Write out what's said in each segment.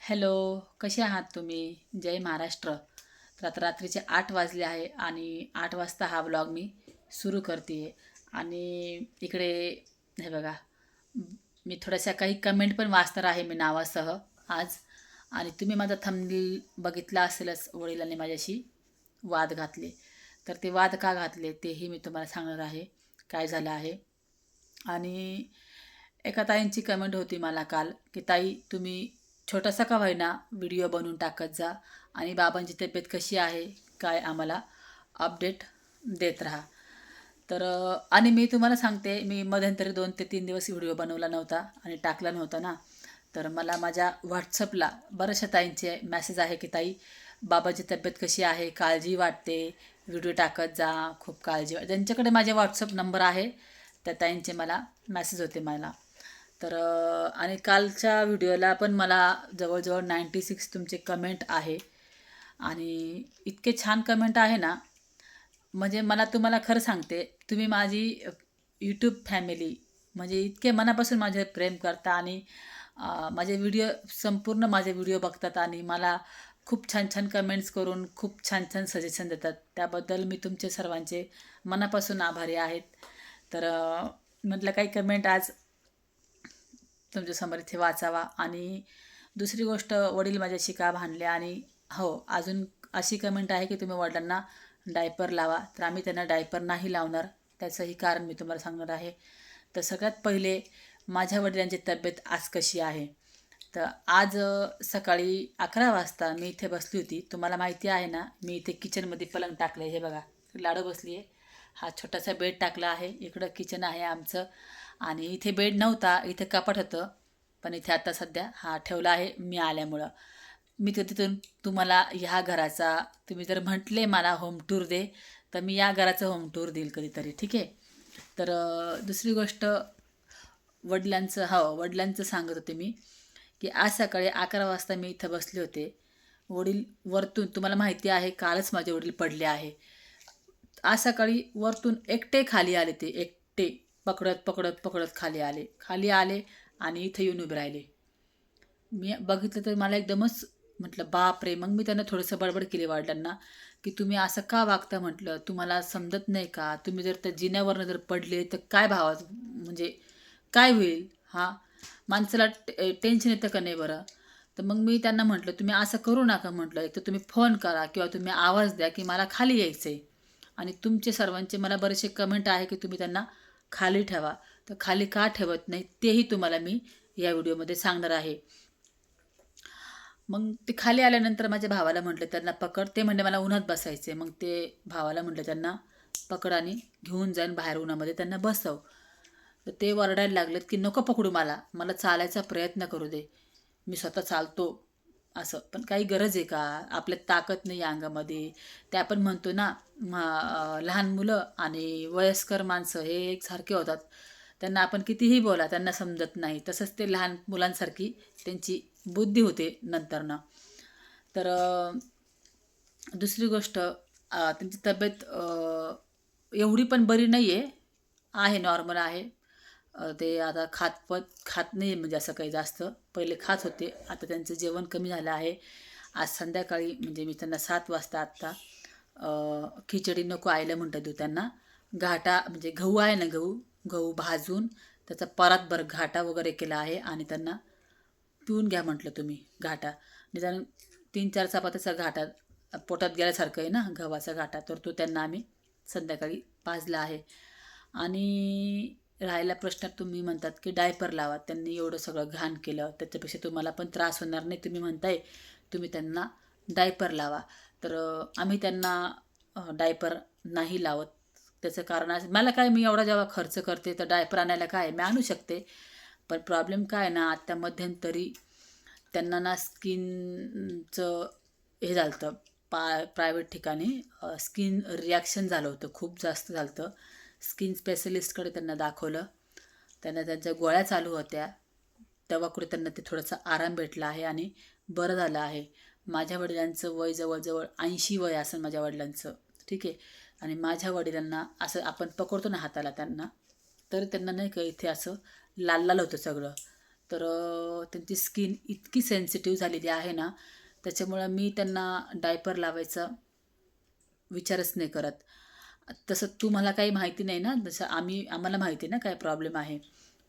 Hello कसे आहात तुम्ही? जय महाराष्ट्र. तर आता रात्रीचे आठ वाजले आहे आणि आठ वाजता हा ब्लॉग मी सुरू करते आहे आणि इकडे हे बघा मी थोड्याशा काही कमेंट पण वाचणार आहे मी नावासह आज. आणि तुम्ही माझा थंबनेल बघितला असेलच वडिलांनी माझ्याशी वाद घातले. तर ते वाद का घातले तेही मी तुम्हाला सांगणार आहे काय झालं आहे. आणि एका ताईंची कमेंट होती मला काल की ताई तुम्ही छोटासा का होईना व्हिडिओ बनवून टाकत जा. आणि बाबांची तब्येत कशी आहे? काय आम्हाला अपडेट देत राहा. तर आणि मी तुम्हाला सांगते मी मध्यंतरी दोन ते तीन दिवस व्हिडिओ बनवला नव्हता आणि टाकला नव्हता ना. तर मला माझ्या व्हॉट्सअपला बऱ्याचशा ताईंचे मॅसेज आहे की ताई बाबाची तब्येत कशी आहे? काळजी वाटते? व्हिडिओ टाकत जा. खूप काळजी वाट ज्यांच्याकडे माझे व्हॉट्सअप नंबर आहे त्या ताईंचे मला मॅसेज होते मला. तर आणि कालच्या व्हिडिओला पण मला जवळजवळ नाईंटी सिक्स तुमचे कमेंट आहे. आणि इतके छान कमेंट आहे ना म्हणजे मला तुम्हाला खरं सांगते तुम्ही माझी यूट्यूब फॅमिली म्हणजे इतके मनापासून माझे प्रेम करता आणि माझे व्हिडिओ संपूर्ण माझे व्हिडिओ बघतात आणि मला खूप छान छान कमेंट्स करून खूप छान छान सजेशन देतात. त्याबद्दल मी तुमचे सर्वांचे मनापासून आभारी आहेत. तर म्हटलं काही कमेंट आज तुमच्यासमोर इथे वाचावा. आणि दुसरी गोष्ट वडील माझ्याशी का भांडले? आणि हो अजून अशी कमेंट आहे की तुम्ही वडिलांना डायपर लावा. तर आम्ही त्यांना डायपर नाही लावणार. त्याचंही कारण मी तुम्हाला सांगणार आहे. तर सगळ्यात पहिले माझ्या वडिलांची तब्येत आज कशी आहे? तर आज सकाळी अकरा वाजता मी इथे बसली होती. तुम्हाला माहिती आहे ना मी इथे किचनमध्ये पलंग टाकलं हे बघा लाडू बसली आहे हा छोटासा बेड टाकला आहे. इकडं किचन आहे आमचं. आणि इथे बेड नव्हता इथे कपाट होतं. पण इथे आता सध्या हा ठेवला आहे मी आल्यामुळं. मी तर तिथून तुम्हाला ह्या घराचा तुम्ही जर म्हटले मला होम टूर दे तर मी या घराचं होम टूर देईल कधीतरी ठीक आहे? तर दुसरी गोष्ट वडिलांचं हो वडिलांचं सांगत होते मी की आज सकाळी अकरा वाजता मी इथं बसले होते. वडील वरतून तुम्हाला माहिती आहे कालच माझे वडील पडले आहे. आज सकाळी वरतून एकटे खाली आले ते एकटे. पकडत पकडत पकडत खाली आले. खाली आले आणि इथं येऊन उभे राहिले. मी बघितलं तर मला एकदमच म्हटलं बाप रे मग मी त्यांना थोडंसं बडबड केली वाटलांना की तुम्ही असं का वागता म्हटलं? तुम्हाला समजत नाही का? तुम्ही जर त्या जिन्यावरनं जर पडले तर काय भावाचं म्हणजे काय होईल? हा? माणसाला टे टेन्शन येतं का नाही बरं? तर मग मी त्यांना म्हटलं तुम्ही असं करू नका म्हटलं. एक तर तुम्ही फोन करा किंवा तुम्ही आवाज द्या की मला खाली यायचं आहे आणि तुमचे सर्वांचे मला बरेचसे कमेंट आहे की तुम्ही त्यांना खाली ठेवा. तर खाली का ठेवत नाही तेही तुम्हाला मी या व्हिडिओमध्ये सांगणार आहे. मग ते खाली आल्यानंतर माझ्या भावाला म्हटलं त्यांना पकड. ते म्हणजे मला उन्हात बसायचे मग ते भावाला म्हटलं त्यांना पकड आणि घेऊन जाईन बाहेर उन्हामध्ये त्यांना बसव. तर ते वरडायला लागलेत की नको पकडू मला मला चालायचा प्रयत्न करू दे. मी स्वतः चालतो. असं. पण काही गरज आहे का? आपल्यात ताकद नाही अंगामध्ये. ते आपण म्हणतो ना लहान मुलं आणि वयस्कर माणसं हे एकसारखे होतात. त्यांना आपण कितीही बोला त्यांना समजत नाही. तसंच ते लहान मुलांसारखी त्यांची बुद्धी होते नंतरनं तर दुसरी गोष्ट त्यांची तब्येत एवढी पण बरी नाही आहे आहे नॉर्मल आहे. ते आता खात पत खात नाही म्हणजे असं काही जास्त. पहिले खात होते. आता त्यांचं जेवण कमी झालं आहे. आज संध्याकाळी म्हणजे मी त्यांना सात वाजता आत्ता खिचडी नको आयला म्हणतात देऊ त्यांना. घाटा म्हणजे गहू आहे ना गहू गहू भाजून त्याचा परातभर घाटा वगैरे केला आहे आणि त्यांना पिऊन घ्या म्हटलं तुम्ही घाटा. निदान तीन चार चपात्याचा घाटा पोटात गेल्यासारखं आहे ना गव्हाचा घाटा तर तो त्यांना आम्ही संध्याकाळी पाजला आहे. आणि राहिला प्रश्न तुम्ही म्हणतात की डायपर लावा त्यांनी एवढं सगळं घाण केलं त्याच्यापेक्षा तुम्हाला पण त्रास होणार नाही तुम्ही म्हणताय तुम्ही त्यांना डायपर लावा. तर आम्ही त्यांना डायपर नाही लावत. त्याचं कारण असं मला काय मी एवढा जेव्हा खर्च करते तर डायपर आणायला काय मी आणू शकते. पण प्रॉब्लेम काय ना आत्ता मध्यंतरी त्यांना ना स्किनचं हे झालं होतं पा प्रायव्हेट ठिकाणी स्किन रिॲक्शन झालं होतं खूप जास्त झालं होतं स्किन स्पेशलिस्टकडे त्यांना दाखवलं. त्यांना त्यांच्या गोळ्या चालू होत्या. तेव्हा कुठे त्यांना ते थोडासा आराम भेटला आहे आणि बरं झालं आहे. माझ्या वडिलांचं वय जवळजवळ ऐंशी वय असेल माझ्या वडिलांचं. ठीक आहे? आणि माझ्या वडिलांना असं आपण पकडतो ना हाताला त्यांना तर त्यांना नाही का इथे असं लाल लाल होतं सगळं. तर त्यांची स्किन इतकी सेन्सिटिव्ह झालेली आहे ना त्याच्यामुळं मी त्यांना डायपर लावायचा विचारच नाही करत. तसं तुम्हाला काही माहिती नाही ना जसं आम्ही आम्हाला माहिती आहे ना काय प्रॉब्लेम आहे.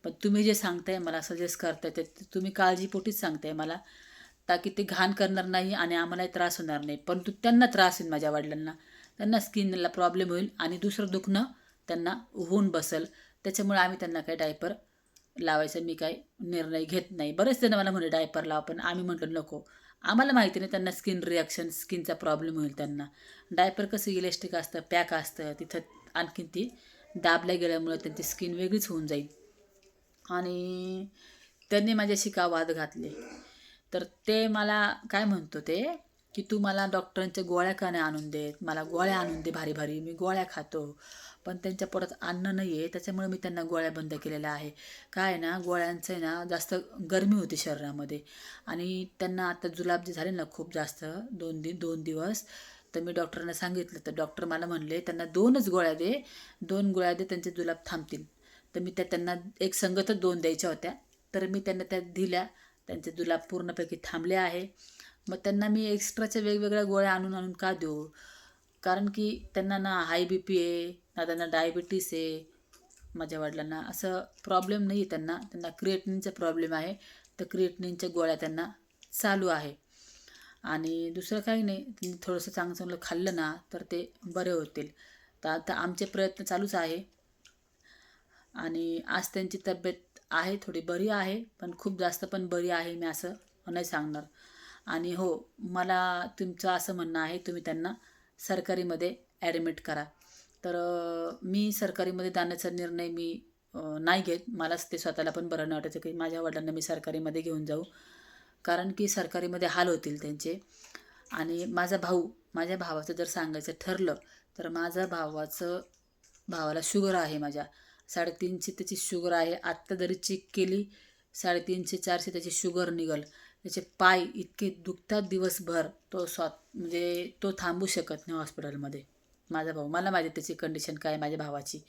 पण तुम्ही जे सांगताय मला सजेस्ट करताय ते ते तुम्ही काळजीपोटीच सांगताय मला. ताकी ते घाण करणार नाही आणि आम्हालाही त्रास होणार नाही. परंतु त्यांना त्रास होईल माझ्या वडिलांना. त्यांना स्किनला प्रॉब्लेम होईल आणि दुसरं दुखणं त्यांना होऊन बसेल. त्याच्यामुळे आम्ही त्यांना काही डायपर लावायचा मी काही निर्णय घेत नाही. बरेच जण मला म्हणे डायपर लावा. पण आम्ही म्हटलं नको. आम्हाला माहिती नाही त्यांना स्किन रिॲक्शन स्किनचा प्रॉब्लेम होईल त्यांना. डायपर कसं इलेस्टिक असतं पॅक असतं तिथं आणखीन ती दाबल्या गेल्यामुळे त्यांची स्किन वेगळीच होऊन जाईल. आणि त्यांनी माझ्याशी का वाद घातले? तर ते मला काय म्हणतो ते की तू मला डॉक्टरांच्या गोळ्या का नाही आणून देत? मला गोळ्या आणून दे भारी भारी मी गोळ्या खातो. पण त्यांच्या पोटात अन्न नाही आहे त्याच्यामुळे मी त्यांना गोळ्या बंद केलेल्या आहे काय आहे ना गोळ्यांचं आहे ना जास्त गरमी होती शरीरामध्ये. आणि त्यांना आता जुलाब जे झाले ना खूप जास्त दोन दिन दोन दिवस तर मी डॉक्टरांना सांगितलं तर डॉक्टर मला म्हणले त्यांना दोनच गोळ्या दे दोन गोळ्या दे त्यांचे जुलाब थांबतील. तर मी त्या त्यांना एक संगतच दोन द्यायच्या होत्या तर मी त्यांना त्या दिल्या त्यांचे जुलाब पूर्णपैकी थांबले आहे. मग त्यांना मी एक्स्ट्राच्या वेगवेगळ्या गोळ्या आणून आणून का देऊ? कारण की त्यांना ना हाय बी पी आहे ना त्यांना डायबिटीस आहे माझ्या वडिलांना असं प्रॉब्लेम नाही आहे त्यांना त्यांना क्रिएटनिनचा प्रॉब्लेम आहे. तर क्रिएटनिनच्या गोळ्या त्यांना चालू आहे. आणि दुसरं काही नाही. त्यांनी थोडंसं चांगलं चांगलं खाल्लं ना तर ते बरे होतील. तर आता आमचे प्रयत्न चालूच आहे. आणि आज त्यांची तब्येत आहे थोडी बरी आहे पण खूप जास्त पण बरी आहे मी असं नाही सांगणार. आणि हो मला तुमचं असं म्हणणं आहे तुम्ही त्यांना सरकारीमध्ये ॲडमिट करा. तर मी सरकारीमध्ये जाण्याचा निर्णय मी नाही घेत. मलाच ते स्वतःला पण बरं नाही वाटायचं की माझ्या वडिलांना मी सरकारीमध्ये घेऊन जाऊ. कारण की सरकारीमध्ये हाल होतील त्यांचे. आणि माझा भाऊ माझ्या भावाचं जर सांगायचं ठरलं तर माझ्या भावाचं भावाला शुगर आहे माझ्या. साडेतीनशे त्याची शुगर आहे. आत्ता जरी चेक केली साडेतीनशे चारशे त्याची शुगर निघल. त्याचे पाय इतके दुखतात दिवसभर. तो स्वा म्हणजे तो थांबू शकत नाही हॉस्पिटलमध्ये. माझा भाऊ मला माहिती त्याची कंडिशन काय आहे माझ्या भावाची.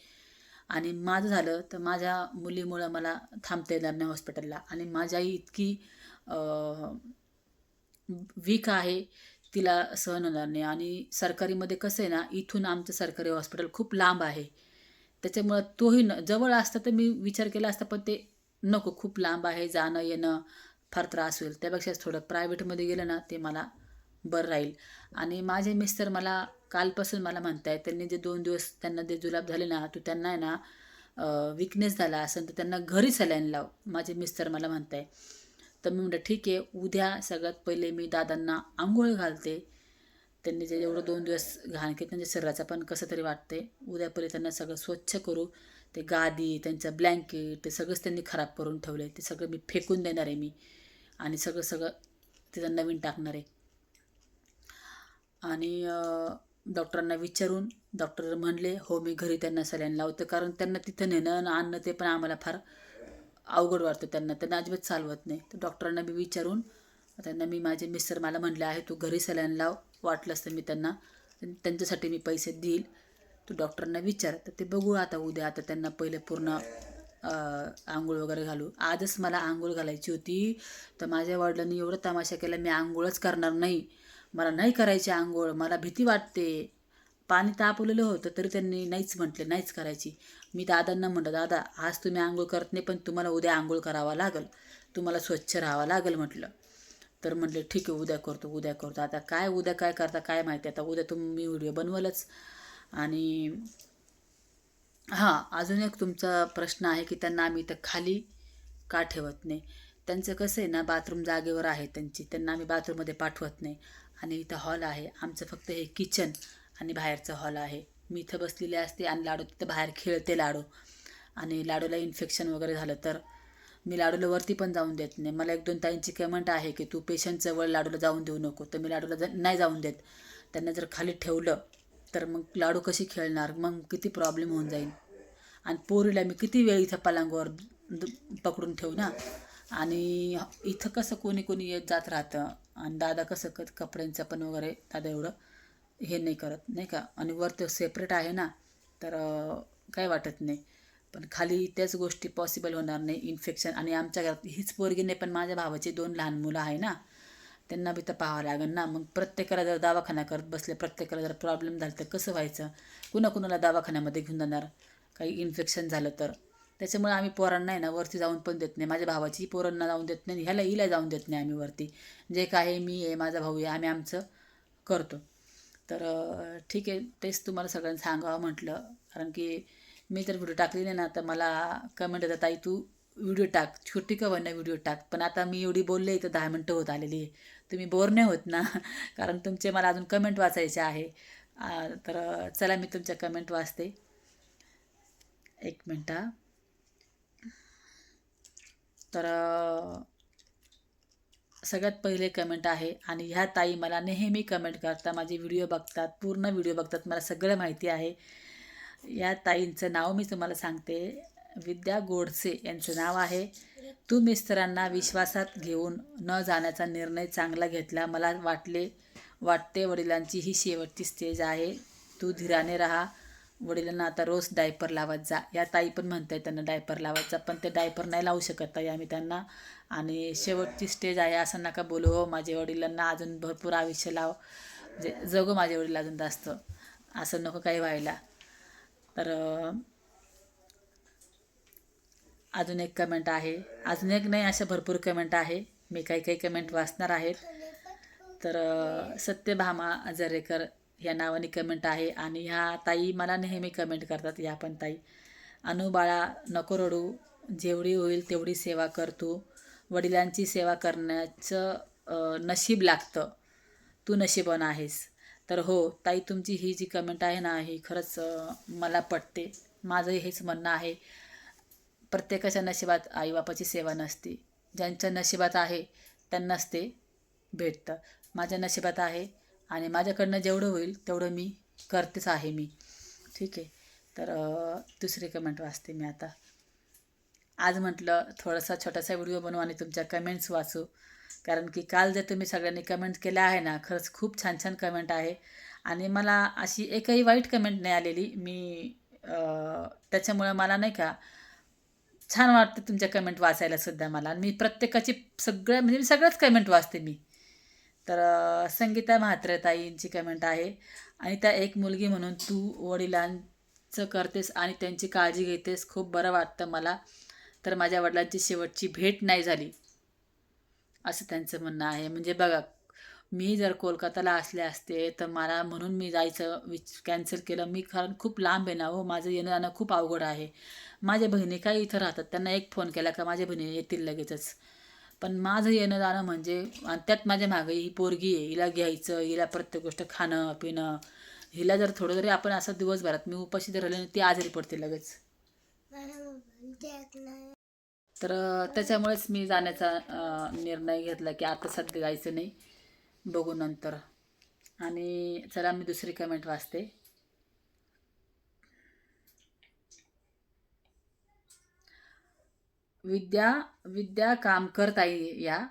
आणि माझं झालं तर माझ्या मुलीमुळं मला थांबता येणार नाही हॉस्पिटलला. आणि माझी आई इतकी वीक आहे तिला सहन होणार नाही. आणि सरकारीमध्ये कसं आहे ना इथून आमचं सरकारी हॉस्पिटल खूप लांब आहे. त्याच्यामुळं तोही न जवळ असतं तर मी विचार केला असता पण ते नको खूप लांब आहे जाणं येणं फार त्रास होईल. त्यापेक्षा थोडं प्रायव्हेटमध्ये गेलं ना ते मला बरं राहील. आणि माझे मिस्टर मला कालपासून मला म्हणत आहे त्यांनी जे दोन दिवस त्यांना जे जुलाब झाले ना तू त्यांना आहे ना विकनेस झाला असेल तर त्यांना घरी सलाईन लाव माझे मिस्टर मला म्हणत आहे तर मी म्हटलं ठीक आहे उद्या सगळ्यात पहिले मी दादांना आंघोळ घालते. त्यांनी जे एवढं दोन दिवस घाण केलं त्यांच्या शरीराचं पण कसं तरी वाटते उद्या पहिले त्यांना सगळं स्वच्छ करू. ते गादी त्यांचं ब्लँकेट ते सगळंच त्यांनी खराब करून ठेवलं आहे ते सगळं मी फेकून देणार आहे मी. आणि सगळं सगळं तिथं नवीन टाकणार आहे. आणि डॉक्टरांना विचारून डॉक्टर म्हणले हो मी घरी त्यांना सलाईन लावतो. कारण त्यांना तिथं नेणं आणि आणणं ते पण आम्हाला फार अवघड वाटतं त्यांना. त्यांना अजिबात चालवत नाही. तर डॉक्टरांना मी विचारून त्यांना मी माझे मिस्टर मला म्हणले आहे तू घरी सलाईन लाव. वाटलंच तर मी त्यांना त्यांच्यासाठी मी पैसे देईल. तू डॉक्टरांना विचार तर ते बघू आता उद्या आता त्यांना पहिले पूर्ण आंघोळ वगैरे घालू. आजच मला आंघोळ घालायची होती तर माझ्या वडिलांनी एवढं तमाशा केला मी आंघोळच करणार नाही. मला नाही करायची आंघोळ मला भीती वाटते. पाणी तापवलेलं होतं तरी त्यांनी नाहीच म्हटले नाहीच करायची. मी दादांना म्हटलं दादा आज तुम्ही आंघोळ करत नाही पण तुम्हाला उद्या आंघोळ करावा लागेल. तुम्हाला स्वच्छ राहावं लागेल म्हटलं. तर म्हटले ठीक आहे उद्या करतो उद्या करतो. आता काय उद्या काय करता काय माहिती? आता उद्या तुम्ही व्हिडिओ बनवलंच. आणि हां अजून एक तुमचा प्रश्न आहे की त्यांना आम्ही इथं खाली का ठेवत नाही? त्यांचं कसं आहे ना बाथरूम जागेवर आहे त्यांची त्यांना आम्ही बाथरूममध्ये पाठवत नाही. आणि इथं हॉल आहे आमचं फक्त हे किचन आणि बाहेरचं हॉल आहे. मी इथं बसलेली असते आणि लाडू तिथं बाहेर खेळते लाडू. आणि लाडूला इन्फेक्शन वगैरे झालं तर मी लाडूला वरती पण जाऊन देत नाही. मला एक दोन ताईंची कमेंट आहे की तू पेशंटजवळ लाडूला जाऊन देऊ नको. तर मी लाडूला जा नाही जाऊन देत त्यांना जर खाली ठेवलं तर मग लाडू कशी खेळणार? मग किती प्रॉब्लेम होऊन जाईल? आणि पोरीला मी किती वेळ इथं पलंगावर पकडून ठेवू ना? आणि इथं कसं कोणी कोणी येत जात राहतं? आणि दादा कसं क कपड्यांचं पण वगैरे दादा एवढं हे नाही करत नाही का? आणि वर ते सेपरेट आहे ना तर काय वाटत नाही. पण खाली त्याच गोष्टी पॉसिबल होणार नाही इन्फेक्शन आणि आमच्या घरात हीच पोरगी नाही पण माझ्या भावाचे दोन लहान मुलं आहे ना त्यांना बी तर पाहावं लागेल ना. मग प्रत्येकाला जर दवाखाना करत बसले प्रत्येकाला जर प्रॉब्लेम झाला तर कसं व्हायचं? कुणाकुणाला दवाखान्यामध्ये घेऊन जाणार? काही इन्फेक्शन झालं तर. त्याच्यामुळे आम्ही पोरांना आहे ना वरती जाऊन पण देत नाही. माझ्या भावाची पोरांना जाऊन देत नाही ह्याला हिला जाऊन देत नाही आम्ही वरती. जे काय आहे मी आहे माझा भाऊ आहे आम्ही आमचं करतो. तर ठीक आहे. तेच तुम्हाला सगळ्यांना सांगावं म्हटलं. कारण की मी तर व्हिडिओ टाकली नाही ना तर मला कमेंट येतात ताई तू व्हिडिओ टाक. छोटी का ना व्हिडिओ टाक? पण आता मी एवढी बोलले तर दहा मिनटं होत आलेली आहे. तुम्ही बोर नाही होत ना. कारण तुमचे मला अजून कमेंट वाचायचे आहे. तर चला मी तुमच्या कमेंट वाचते. एक मिनटं तर सगळ्यात पहिले कमेंट आहे आणि ह्या ताई मला नेहमी कमेंट करतात माझे व्हिडिओ बघतात पूर्ण व्हिडिओ बघतात मला सगळं माहिती आहे. या ताईंचं नाव मी तुम्हाला सांगते. विद्या गोडसे यांचं नाव आहे. तू मिस्त्रांना विश्वासात घेऊन न जाण्याचा निर्णय चांगला घेतला. मला वाटले वाटते वडिलांची ही शेवटची स्टेज आहे. तू धीराने राहा. वडिलांना आता रोज डायपर लावत जा. या ताई पण म्हणताय त्यांना डायपर लावत जा पण ते डायपर नाही लावू शकत ताई आम्ही त्यांना. आणि शेवटची स्टेज आहे असं नका बोलू. हो माझ्या वडिलांना अजून भरपूर आयुष्य लाव. म्हणजे जगू माझे वडील अजून जास्त. असं नको काही व्हायला. तर अजून एक कमेंट आहे. अजून एक नाही अशा भरपूर कमेंट आहे. मी काही काही कमेंट वाचणार आहेत. तर सत्यभामा जरेकर या नावाने कमेंट आहे आणि ह्या ताई मला नेहमी कमेंट करतात या पण ताई. अनुबाळा नको रडू. जेवढी होईल तेवढी सेवा कर तू. वडिलांची सेवा करण्याचं नशीब लागतं. तू नशीबवान आहेस. तर हो ताई तुमची ही जी कमेंट आहे ना ही खरंच मला पटते. माझं हेच म्हणणं आहे. प्रत्येकाच्या नशिबात आईबापाची सेवा नसते. ज्यांच्या नशिबात आहे त्यांनाच ते भेटतं. माझ्या नशिबात आहे आणि माझ्याकडनं जेवढं होईल तेवढं मी करतेच आहे मी. ठीक आहे? तर दुसरी कमेंट वाचते मी आता. आज म्हटलं थोडासा छोटासा व्हिडिओ बनवू आणि तुमच्या कमेंट्स वाचू. कारण की काल जर तुम्ही सगळ्यांनी कमेंट केल्या आहे ना खरंच खूप छान छान कमेंट आहे. आणि मला अशी एकही वाईट कमेंट नाही आलेली. मी त्याच्यामुळं मला नाही का छान वाटतं तुमच्या कमेंट वाचायला सुद्धा मला. आणि मी प्रत्येकाची सगळ्या म्हणजे मी सगळ्याच कमेंट वाचते मी. तर संगीता म्हात्रे ताईंची कमेंट आहे. आणि त्या एक मुलगी म्हणून तू वडिलांचं करतेस आणि त्यांची काळजी घेतेस खूप बरं वाटतं मला. तर माझ्या वडिलांची शेवटची भेट नाही झाली. असं त्यांचं म्हणणं आहे. म्हणजे बघा मी जर कोलकाताला असले असते तर मला म्हणून मी जायचं विच कॅन्सल केलं. मी कारण खूप लांब आहे ना हो माझं येणं जाणं खूप अवघड आहे. माझ्या बहिणी काय इथं राहतात त्यांना एक फोन केला का माझ्या बहिणी येतील लगेचच. पण माझं येणं जाणं म्हणजे आणि त्यात माझ्या मागे ही पोरगी आहे हिला घ्यायचं हिला प्रत्येक गोष्ट खाणं पिणं. हिला जर थोडं जरी आपण असं दिवसभरात मी उपाशी जर राहिले ना ती आजारी पडते लगेच. तर त्याच्यामुळेच मी जाण्याचा निर्णय घेतला की आता सध्या जायचं नाही. बघू नंतर. आणि चला मी दुसरी कमेंट वाचते. विद्या विद्या काम करत या.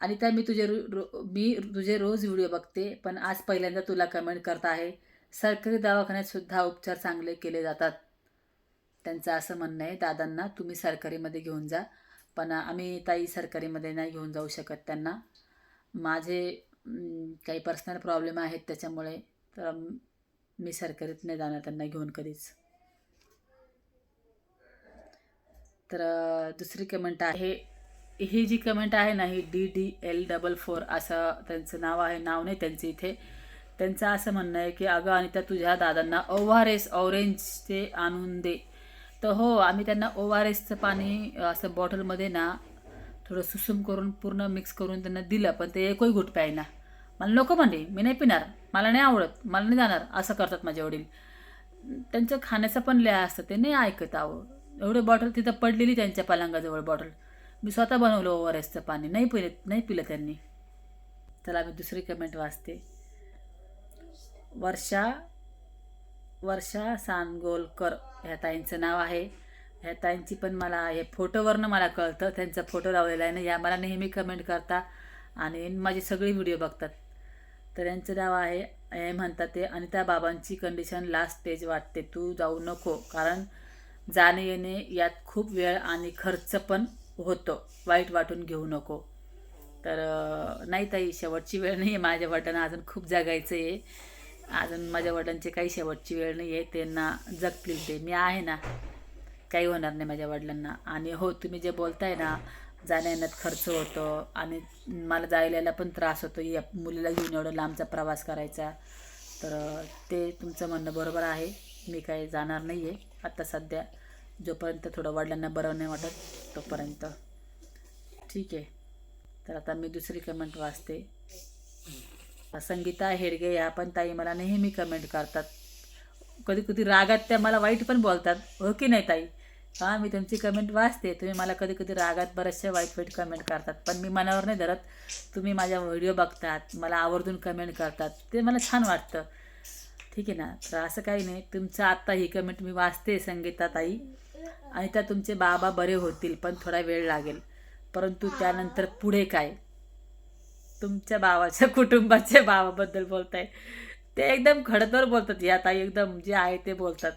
आणि त्या मी तुझे रो रो- मी तुझे रोज व्हिडिओ बघते पण आज पहिल्यांदा तुला कमेंट करत आहे. सरकारी दवाखान्यात सुद्धा उपचार चांगले केले जातात. त्यांचं असं म्हणणं आहे दादांना तुम्ही सरकारीमध्ये घेऊन जा पण आम्ही ताई सरकारीमध्ये नाही घेऊन जाऊ शकत त्यांना. माझे काही पर्सनल प्रॉब्लेम आहेत त्याच्यामुळे तर मी सरकारीत नाही जाणार त्यांना घेऊन कधीच. तर दुसरी कमेंट आहे ही जी कमेंट आहे ना ही D D L double four असं त्यांचं नाव आहे नाव नाही त्यांचं इथे. त्यांचं असं म्हणणं आहे की अगं आणि त्या तुझ्या दादांना ओ आर एस ऑरेंजचे आणून दे. तर हो आम्ही त्यांना ओ आर एसचं पाणी असं बॉटलमध्ये ना थोडं सुसुम करून पूर्ण मिक्स करून त्यांना दिलं पण ते एकही घुट प्यायना. मला नको म्हणले मी नाही पिणार मला नाही आवडत मला नाही जाणार असं करतात माझे वडील. त्यांचं खाण्याचं पण लय असतं ते नाही ऐकत आहो. एवढे बॉटल तिथं पडलेली त्यांच्या पलंगाजवळ बॉटल मी स्वतः बनवलं ओवर एसचं पाणी नाही पिले नाही पिलं त्यांनी. चला मी दुसरी कमेंट वाचते. वर्षा वर्षा सांगोलकर ह्या ताईंचं नाव आहे. ह्या ताईंची पण मला हे फोटोवरनं मला कळतं त्यांचा फोटो लावलेला आहे ना या मला नेहमी कमेंट करता आणि माझी सगळी व्हिडिओ बघतात. तर यांचं नाव आहे हे म्हणतात ते अनिता बाबांची कंडिशन लास्ट स्टेज वाटते तू जाऊ नको कारण जाणे येणे यात खूप वेळ आणि खर्च पण होतो वाईट वाटून घेऊ नको. तर नाही ताई शेवटची वेळ नाही आहे माझ्या वडिलांना अजून खूप जगायचं आहे अजून माझ्या वडिलांची काही शेवटची वेळ नाही आहे त्यांना जगतील ते मी आहे ना. काही होणार नाही माझ्या वडिलांना. आणि हो तुम्ही जे बोलताय ना जाण्यायेण्यात खर्च होतो आणि मला जायला पण त्रास होतो. या मुलीला घेऊन एवढं लांबचा प्रवास करायचा. तर ते तुमचं म्हणणं बरोबर आहे. मी काही जाणार नाही आहे आत्ता सध्या. जोपर्यंत थोडं वडिलांना बरं नाही वाटत तोपर्यंत. ठीक आहे. तर आता मी दुसरी कमेंट वाचते. संगीता हेडगे ह्या पण ताई मला नेहमी कमेंट करतात. कधी कधी रागात त्या मला वाईट पण बोलतात. हो की नाही ताई? हां मी तुमची कमेंट वाचते. तुम्ही मला कधी कधी रागात बऱ्याचशा वाईट वाईट कमेंट करतात. पण मी मनावर नाही धरत. तुम्ही माझ्या व्हिडिओ बघतात. मला आवर्जून कमेंट करतात. ते मला छान वाटतं. ठीक आहे ना? तर असं काही नाही. तुमचं आत्ता ही कमेंट मी वाचते संगीता ताई. आणि त्या तुमचे बाबा बरे होतील पण थोडा वेळ लागेल. परंतु त्यानंतर पुढे काय? तुमच्या बाबाच्या कुटुंबाच्या बाबाबद्दल बोलताय. ते एकदम खडतर बोलतात. या ताई एकदम जे आहे ते बोलतात.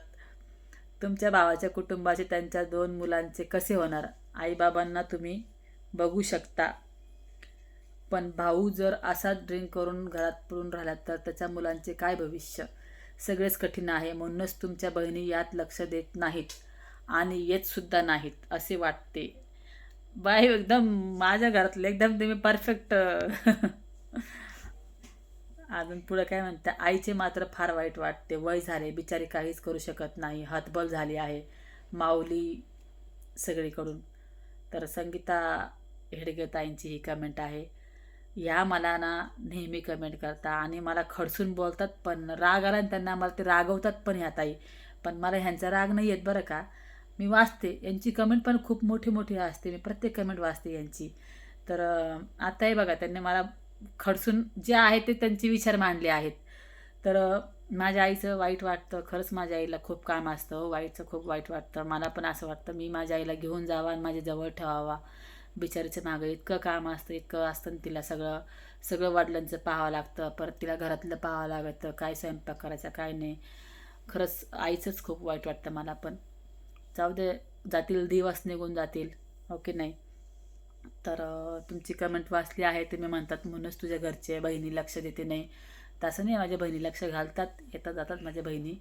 तुमच्या भावाच्या कुटुंबाचे त्यांच्या दोन मुलांचे कसे होणार? आईबाबांना तुम्ही बघू शकता. पण भाऊ जर असाच ड्रिंक करून घरात पडून राहिला तर त्याच्या मुलांचे काय भविष्य? सगळेच कठीण आहे. म्हणूनच तुमच्या बहिणी यात लक्ष देत नाहीत आणि येतसुद्धा नाहीत असे वाटते. बाय एकदम माझ्या घरातले एकदम तुम्ही परफेक्ट अजून पुढं काय म्हणता आईचे मात्र फार वाईट वाटते. वय झाले बिचारी काहीच करू शकत नाही. हतबल झाली आहे माऊली सगळीकडून. तर संगीता हेडगेताईंची ही कमेंट आहे. या मला ना नेहमी कमेंट करता आणि मला खडसून बोलतात पण राग आला आणि त्यांना मला ते रागवतात पण ह्या ताई. पण मला ह्यांचा राग नाही येत बरं का. मी वाचते. यांची कमेंट पण खूप मोठी मोठी असते. मी प्रत्येक कमेंट वाचते यांची. तर आताही बघा त्यांनी मला खडसून जे आहे ते त्यांचे विचार मांडले आहेत. तर माझ्या आईचं वाईट वाटतं खरंच माझ्या आईला खूप काम असतं. वाईटचं खूप वाईट वाटतं. मला पण असं वाटतं मी माझ्या आईला घेऊन जावा आणि माझ्या जवळ ठेवावा. बिचारीचं मागं इतकं काम असतं इतकं असतं आणि तिला सगळं सगळं वडिलांचं पाहावं लागतं. परत तिला घरातलं पाहावं लागतं. काय स्वयंपाक करायचा काय नाही. खरंच आईचंच खूप वाईट वाटतं मला पण. जाऊ दे जातील दिवस निघून जातील. हो ओके नाही? तर तुमची कमेंट वाचली आहे तुम्ही म्हणतात म्हणूनच तुझ्या घरचे बहिणी लक्ष देते नाही. तसं नाही माझ्या बहिणी लक्ष घालतात येतात जातात माझ्या बहिणी.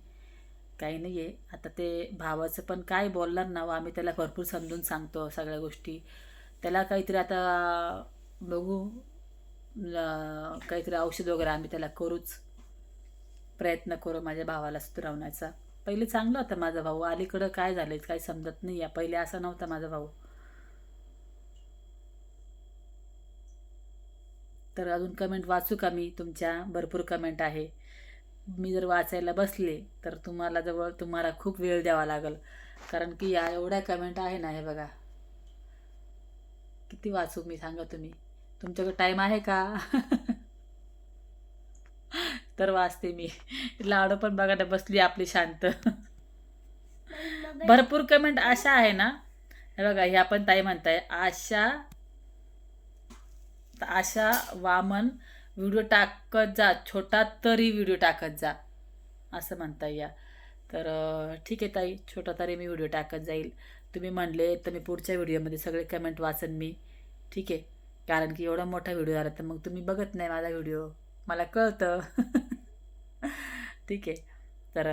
काही नाही आहे आता ते भावाचं पण काय बोलणार ना आम्ही त्याला भरपूर समजून सांगतो सगळ्या गोष्टी. त्याला काहीतरी आता बघू काहीतरी औषध वगैरे आम्ही त्याला करूच. प्रयत्न करू माझ्या भावाला सुधारवण्याचा. पहिले चांगलं होतं माझा भाऊ. अलीकडं काय झालं काही समजत नाही आहे पहिले असा नव्हता माझा भाऊ. तर अजून कमेंट वाचू का मी? तुमच्या भरपूर कमेंट आहे. मी जर वाचायला बसले तर तुम्हाला जवळ तुम्हाला खूप वेळ द्यावा लागेल. कारण की या एवढ्या कमेंट आहे ना हे बघा. किती वाचू मी सांगा तुम्ही? तुमच्याकडे टाईम आहे का? तर वाचते मी. लाडू पण बघा ना बसली आपली शांत. भरपूर कमेंट अशा आहे ना? हे बघा ह्या पण ताई म्हणताय आशा अशा वामन व्हिडिओ टाकत जा छोटा तरी व्हिडिओ टाकत जा असं म्हणता या. तर ठीक आहे ताई छोटा तरी मी व्हिडिओ टाकत जाईल. तुम्ही म्हणले तर मी पुढच्या व्हिडिओमध्ये सगळे कमेंट वाचन मी. ठीक आहे. कारण की एवढा मोठा व्हिडिओ आला तर मग तुम्ही बघत नाही माझा व्हिडिओ मला कळतं. ठीक आहे. तर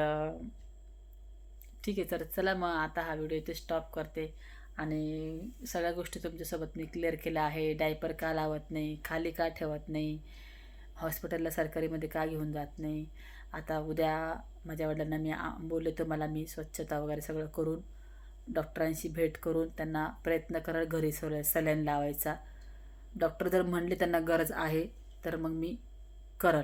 ठीक आहे. तर चला मग आता हा व्हिडिओ इथे स्टॉप करते. आणि सगळ्या गोष्टी तुमच्यासोबत मी क्लिअर केल्या आहे. डायपर का लावत नाही? खाली का ठेवत नाही? हॉस्पिटलला सरकारीमध्ये का घेऊन जात नाही? आता उद्या माझ्या वडिलांना मी बोलले तर मला मी स्वच्छता वगैरे सगळं करून डॉक्टरांशी भेट करून त्यांना प्रयत्न करा घरी सल सलाईन लावायचा. डॉक्टर जर म्हणले त्यांना गरज आहे तर मग मी करल.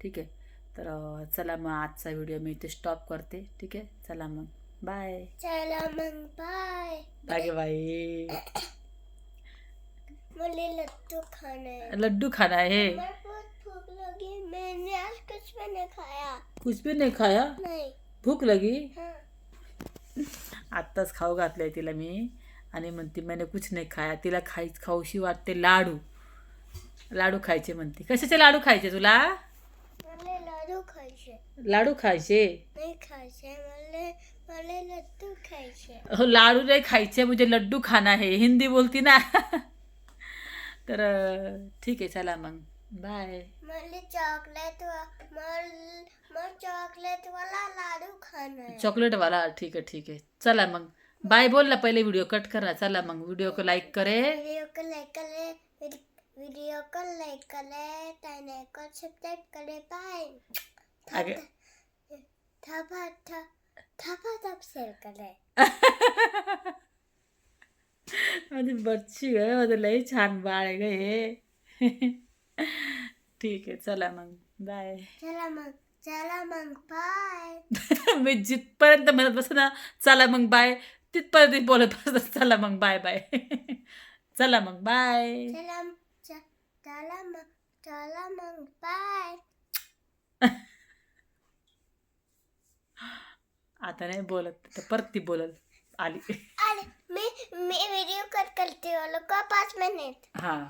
ठीक आहे? तर चला मग आजचा व्हिडिओ मी इथे स्टॉप करते. ठीक आहे? चला मग. बाय. चला मग बाय. बाय बाय मुझे लड्डू खाना है लड्डू खाना है बहुत भूख लगी मैंने आज कुछ भी नहीं खाया. कुछ भी नहीं खाया? नहीं. भूक लगी? हाँ. आत्ताच खाऊ घातलंय तिला मी. आणि म्हणते मैंने कुछ नाही खाया. तिला खाई खाऊशी वाटते लाडू. लाडू खायचे म्हणते. कशाचे लाडू खायचे तुला? लड्डू खाइए लाडू खायचे. नहीं खाइए मुझे लड्डू हो लाडू नाही खायचे मुझे लड्डू खाना है हिंदी बोलती ना। तर ठीक आहे चला मग। बाय मला चॉकलेट मल चॉकलेट वाला लाडू खाना है। चॉकलेटवाला ठीक आहे ठीक आहे चला मग। बाय बोल ना पहिले व्हिडिओ कट करा चला मग। व्हिडिओ को लाईक करे। वीडियो को लाइक करे वीडियो को लाइक कर चैनल को सब्सक्राइब कर बाय थपा थप थपा ले माझी बच्ची माझं लई छान बाळ आहे ग हे. ठीक आहे चला मग. बाय चला मग चला मग बाय मी जिथपर्यंत म्हणत बस ना चला मग बाय तिथपर्यंत बोलत बस चला मग बाय बाय चला मग बाय चला चला मग चला मग बाय आता नाही बोलत तर परत ती बोलल आली. अरे मैं मैं वीडियो कट करती हूँ पाँच मिनट हां.